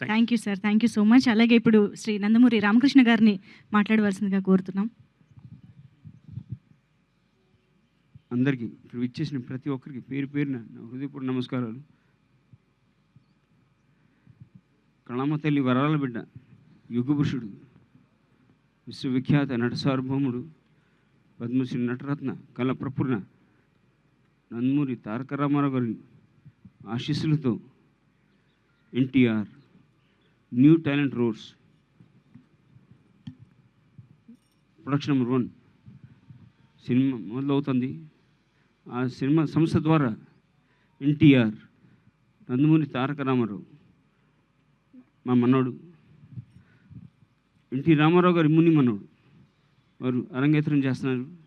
Thank you sir thank you so much అలాగే ఇప్పుడు శ్రీ నందమూరి రామకృష్ణ గారిని మాట్లాడవలసిందిగా కోరుతున్నాం. అందరికీ ఇక్కడ విచ్చేసిన ప్రతి ఒక్కరికి పేరు పేరున నా హృదయపూర్వ నమస్కారాలు. కళామ తల్లి వరాల బిడ్డ యుగపురుషుడు విశ్వవిఖ్యాత నట సార్వభౌముడు పద్మశ్రీ నటరత్న కళ ప్రపూర్ణ నందమూరి తారక రామారావు గారి ఆశీస్సులతో NTR new talent roots production number one cinema మొదలవుతుంది. ఆ సినిమా సంస్థ ద్వారా ఎన్టీఆర్ నందమూరి తారక రామారావు మా మనోడు ఎన్టీ రామారావు గారి ముని మనోడు వారు అరంగేత్రం చేస్తున్నారు.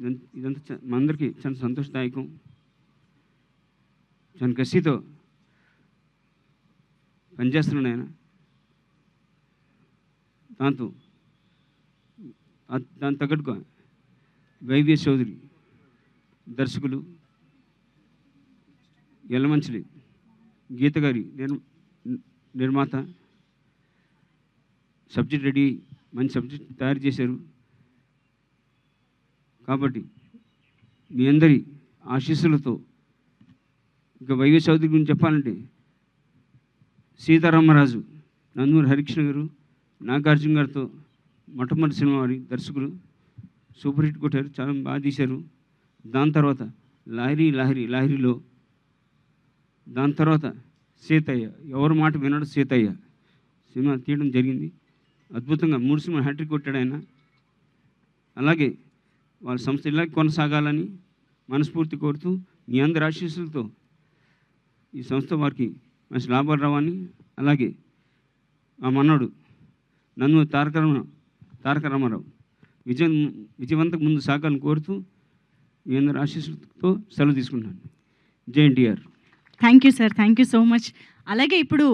ఇదంతా ఇదంతా చ- మా అందరికీ చాలా సంతోషదాయకం. చాలా కసితో పనిచేస్తున్నాడు ఆయన. దాంతో ఆ- దాని తగ్గట్టుగా వైవిఎస్ చౌదరి దర్శకులు ఎల్లమంచిలి గీత గారి నిర్మాత సబ్జెక్ట్ రెడీ మంచి సబ్జెక్ట్ తయారు చేశారు. కాబట్టి మీ అందరి ఆశీస్సులతో ఇక వైవిఎస్ చౌదరి గురించి చెప్పాలంటే సీతారామరాజు నందమూరి హరికృష్ణ గారు నాగార్జున గారితో మొట్టమొదటి సినిమా వారి దర్శకులు సూపర్ హిట్ కొట్టారు చాలా బాగా తీశారు. దాని తర్వాత లాహిరి లాహిరి లాహిరిలో దాని తర్వాత సీతయ్య ఎవరి మాట వినడు సీతయ్య. సినిమా తీయడం జరిగింది. అద్భుతంగా మూడు సినిమా హ్యాట్రిక్ కొట్టాడు ఆయన. అలాగే వాళ్ళ సంస్థ ఇలాగే కొనసాగాలని మనస్ఫూర్తి కోరుతూ మీ అందరి ఆశీస్సులతో ఈ సంస్థ వారికి మంచి లాభాలు రావని అలాగే మా మన్నోడు నన్ను తారక తారక రామారావు విజయం విజయవంతకు ముందు సాగాలని కోరుతూ మీ అందరి ఆశీస్సులతో సెలవు తీసుకుంటాను జై NTR. Thank you sir thank you so much అలాగే ఇప్పుడు